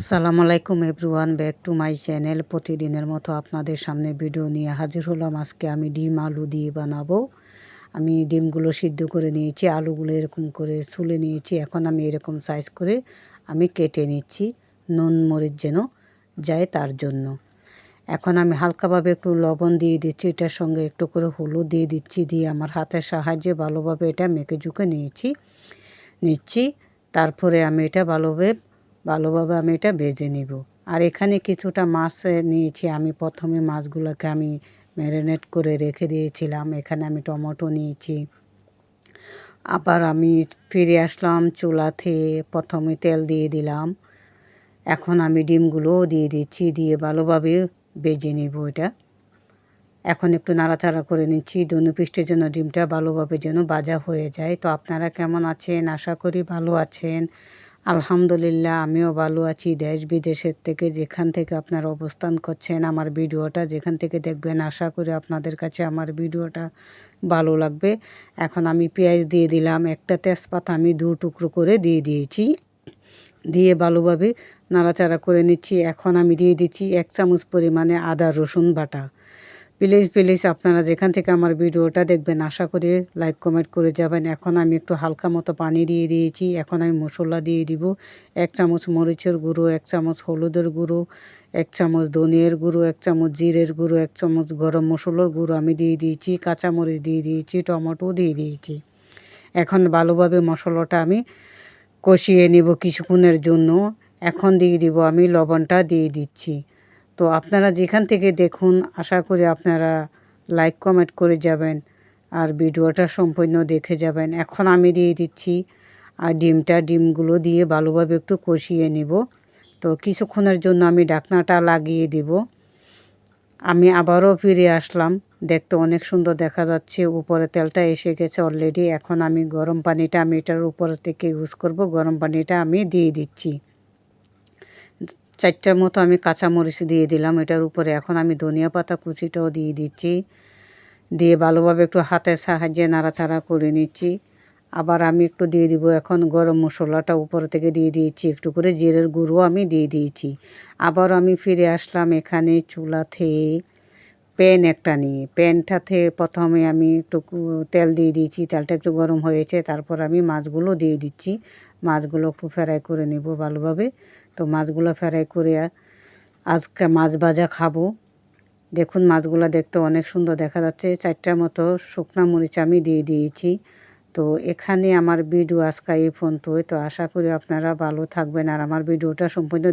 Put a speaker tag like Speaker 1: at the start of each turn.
Speaker 1: আসসালামু আলাইকুম everyone, back to my channel. প্রতিদিনের মতো আপনাদের সামনে ভিডিও নিয়ে হাজির হলাম। আজকে আমি ডিম আলু দিয়ে বানাবো। আমি ডিমগুলো সিদ্ধ করে নিয়েছি, আলুগুলো এরকম করে ছুলে নিয়েছি। এখন আমি এরকম সাইজ করে আমি কেটে নিচ্ছি, নুন, মরিচ যেন যায় তার জন্য। এখন আমি হালকাভাবে একটু লবণ দিয়ে দিচ্ছি, এটার সঙ্গে একটু করে হলুদ দিয়ে দিচ্ছি, দিয়ে আমার হাতের সাহায্যে ভালোভাবে এটা মেখে ঝুঁকে নিয়েছি, নিচ্ছি। তারপরে আমি এটা ভালোভাবে ভালোভাবে আমি এটা ভেজে নিব। আর এখানে কিছুটা মাছ নিয়েছি। আমি প্রথমে মাছগুলোকে আমি ম্যারিনেট করে রেখে দিয়েছিলাম। এখানে আমি টমেটো নিয়েছি। আবার আমি ফিরে আসলাম চুলাতে প্রথমে তেল দিয়ে দিলাম। এখন আমি ডিমগুলোও দিয়ে দিচ্ছি। দিয়ে ভালোভাবে বেজে নিব এটা। এখন একটু নাড়াচাড়া করে নিচ্ছি। দনু পৃষ্ঠের জন্য ডিমটা ভালোভাবে যেন বাজা হয়ে যায়। তো আপনারা কেমন আছেন? আশা করি ভালো আছেন। আলহামদুলিল্লাহ, আমিও ভালো আছি। দেশ বিদেশের থেকে যেখান থেকে আপনার অবস্থান করছেন, আমার ভিডিওটা যেখান থেকে দেখবেন, আশা করি আপনাদের কাছে আমার ভিডিওটা ভালো লাগবে। এখন আমি পেঁয়াজ দিয়ে দিলাম, একটা তেজপাতা আমি দু টুকরো করে দিয়ে দিয়েছি। দিয়ে ভালোভাবে নাড়াচাড়া করে নিচ্ছি। এখন আমি দিয়ে দিচ্ছি এক চামচ পরিমাণে আদা রসুন বাটা। প্লিজ প্লিজ আপনারা যেখান থেকে আমার ভিডিওটা দেখবেন, আশা করি লাইক, কমেন্ট করে যাবেন। এখন আমি একটু হালকা মতো পানি দিয়ে দিয়েছি। এখন আমি মশলা দিয়ে দিব। এক চামচ মরিচের গুঁড়ো, এক চামচ হলুদের গুঁড়ো, এক চামচ ধনিয়ার গুঁড়ো, এক চামচ জিরের গুঁড়ো, এক চামচ গরম মশলার গুঁড়ো আমি দিয়ে দিয়েছি, কাঁচামরিচ দিয়ে দিয়েছি, টমেটো দিয়ে দিয়েছি। এখন ভালোভাবে মশলাটা আমি কষিয়ে নিব কিছুক্ষণের জন্য। এখন দিয়ে দিব আমি লবণটা দিয়ে দিচ্ছি। তো আপনারা যেখান থেকে দেখুন, আশা করি আপনারা লাইক কমেন্ট করে যাবেন আর ভিডিওটা সম্পূর্ণ দেখে যাবেন। এখন আমি দিয়ে দিচ্ছি, আর ডিমটা ডিমগুলো দিয়ে ভালোভাবে একটু কষিয়ে নিব। তো কিছুক্ষণের জন্য আমি ডাকনাটা লাগিয়ে দিব। আমি আবারও ফিরে আসলাম। দেখতে অনেক সুন্দর দেখা যাচ্ছে, উপরে তেলটা এসে গেছে অলরেডি এখন আমি গরম পানিটা আমি এটার উপর থেকে ইউজ করব। গরম পানিটা আমি দিয়ে দিচ্ছি। চারটার মতো আমি কাঁচামরিচ দিয়ে দিলাম, এটার উপরে এখন আমি ধনিয়া পাতা কুচিটাও দিয়ে দিচ্ছি। দিয়ে ভালোভাবে একটু হাতের সাহায্যে নাড়াচাড়া করে নিচ্ছি। আবার আমি একটু দিয়ে দিব এখন গরম মশলাটা উপর থেকে দিয়ে দিয়েছি, একটু করে জিরের গুঁড়ো আমি দিয়ে দিয়েছি। আবার আমি ফিরে আসলাম এখানে চুলাতে। প্যান একটা নিয়ে। প্যানটাতে প্রথমে আমি একটু তেল দিয়ে দিয়েছি, তেলটা একটু গরম হয়েছে, তারপর আমি মাছগুলো দিয়ে দিচ্ছি। মাছগুলো একটু ফ্রাই করে নেব ভালোভাবে। তো মাছগুলো ফ্রাই করে আজকে মাছ ভাজা খাব। দেখুন মাছগুলো দেখতে অনেক সুন্দর দেখা যাচ্ছে চারটার মতো শুকনা মরিচ আমি দিয়ে দিয়েছি। তো এখানে আমার ভিডিও আজকে এই ফোন তো আশা করি আপনারা ভালো থাকবেন আর আমার ভিডিওটা সম্পূর্ণ